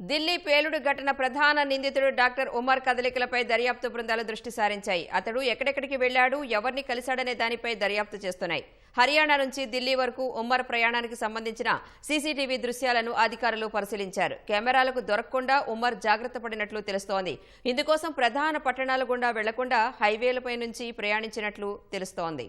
ఢిల్లీ పేలుడు ఘటన ప్రధాన నిందితుడు డాక్టర్ ఉమర్ కదలికలపై దర్యాప్తు బృందాలు దృష్టి సారించాయి. అతడు ఎక్కడెక్కడికి వెళ్ళాడు ఎవరిని కలిశాడనే దానిపై దర్యాప్తు చేస్తున్నాయి. హర్యానా నుంచి ఢిల్లీ వరకు ఉమ్మర్ ప్రయాణానికి సంబంధించిన సీసీటీవీ దృశ్యాలను అధికారులు పరిశీలించారు. కెమెరాలకు దొరకకుండా ఉమ్మర్ జాగ్రత్త పడినట్లు తెలుస్తోంది. ఇందుకోసం ప్రధాన పట్టణాల గుండా వెళ్ళకుండా హైవేలపై నుంచి ప్రయాణించినట్లు తెలుస్తోంది.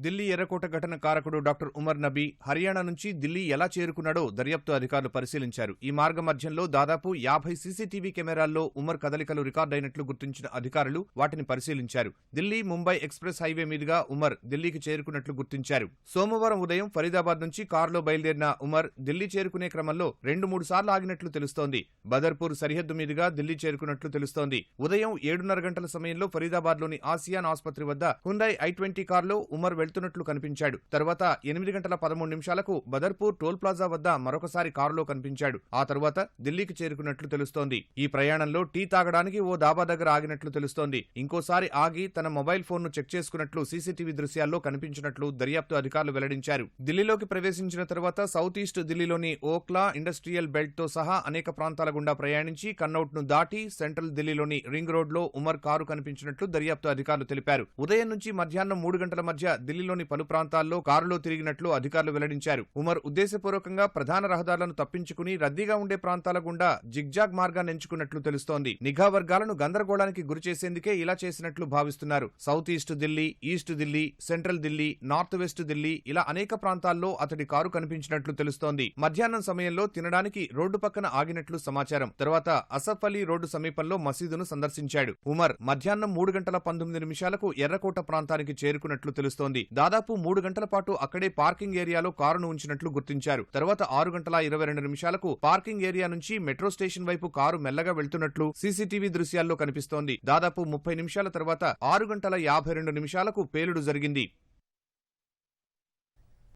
ఢిల్లీ ఎర్రకోట ఘటన కారకుడు డాక్టర్ ఉమర్ నబీ హర్యానా నుంచి ఢిల్లీ ఎలా చేరుకున్నాడో దర్యాప్తు అధికారులు పరిశీలించారు. ఈ మార్గ మధ్యంలో దాదాపు యాభై సీసీటీవీ కెమెరాల్లో ఉమర్ కదలికలు రికార్డైనట్లు గుర్తించిన అధికారులు వాటిని పరిశీలించారు. ఢిల్లీ ముంబై ఎక్స్ప్రెస్ హైవే మీదుగా ఉమర్ ఢిల్లీకి చేరుకున్నట్లు గుర్తించారు. సోమవారం ఉదయం ఫరీదాబాద్ నుంచి కారులో బయలుదేరిన ఉమర్ ఢిల్లీ చేరుకునే క్రమంలో రెండు మూడు సార్లు ఆగినట్లు తెలుస్తోంది. బదర్పూర్ సరిహద్దు మీదుగా ఢిల్లీ చేరుకున్నట్లు తెలుస్తోంది. ఉదయం ఏడున్నర గంటల సమయంలో ఫరీదాబాద్లోని ఆసియాన్ ఆసుపత్రి వద్ద హుండై ఐ ట్వంటీ కారులో ఉమర్ వెళ్తున్నట్లు కనిపించాడు. తర్వాత ఎనిమిది గంటల పదమూడు నిమిషాలకు బదర్పూర్ టోల్ ప్లాజా వద్ద మరొకసారి కారులో కనిపించాడు. ఆ తర్వాత ఢిల్లీకి చేరుకున్నట్లు తెలుస్తోంది. ఈ ప్రయాణంలో టీ తాగడానికి ఓ దాబా దగ్గర ఆగినట్లు తెలుస్తోంది. ఇంకోసారి ఆగి తన మొబైల్ ఫోన్ను చెక్ చేసుకున్నట్లు సీసీటీవీ దృశ్యాల్లో కనిపించినట్లు దర్యాప్తు అధికారులు వెల్లడించారు. ఢిల్లీలోకి ప్రవేశించిన తర్వాత సౌత్ ఈస్ట్ ఢిల్లీలోని ఓక్లా ఇండస్ట్రియల్ బెల్ట్తో సహా అనేక ప్రాంతాల గుండా ప్రయాణించి కన్నౌట్ను దాటి సెంట్రల్ ఢిల్లీలోని రింగ్ రోడ్లో ఉమర్ కారు కనిపించినట్లు దర్యాప్తు అధికారులు తెలిపారు. ఉదయం నుంచి మధ్యాహ్నం మూడు గంటల మధ్య ఢిల్లీలోని పలు ప్రాంతాల్లో కారులో తిరిగినట్లు అధికారులు వెల్లడించారు. ఉమర్ ఉద్దేశపూర్వకంగా ప్రధాన రహదారులను తప్పించుకుని రద్దీగా ఉండే ప్రాంతాల గుండా జిగ్జాగ్ మార్గాన్ని ఎంచుకున్నట్లు తెలుస్తోంది. నిఘా వర్గాలను గందరగోళానికి గురి చేసేందుకే ఇలా చేసినట్లు భావిస్తున్నారు. South east Delhi east Delhi central Delhi north west Delhi ఇలా అనేక ప్రాంతాల్లో అతడి కారు కనిపించినట్లు తెలుస్తోంది. మధ్యాహ్నం సమయంలో తినడానికి రోడ్డు పక్కన ఆగినట్లు సమాచారం. తర్వాత అసఫ్ అలీ రోడ్డు సమీపంలో మసీదును సందర్శించాడు. ఉమర్ మధ్యాహ్నం మూడు గంటల పంతొమ్మిది నిమిషాలకు ఎర్రకోట ప్రాంతానికి చేరుకున్నట్లు తెలుస్తోంది. దాదాపు మూడు గంటల పాటు అక్కడే పార్కింగ్ ఏరియాలో కారును ఉంచినట్లు గుర్తించారు. తర్వాత ఆరు గంటల ఇరవై రెండు నిమిషాలకు పార్కింగ్ ఏరియా నుంచి మెట్రో స్టేషన్ వైపు కారు మెల్లగా వెళ్తున్నట్లు సీసీటీవీ దృశ్యాల్లో కనిపిస్తోంది. దాదాపు ముప్పై నిమిషాల తర్వాత ఆరు గంటల యాభై రెండు నిమిషాలకు పేలుడు జరిగింది.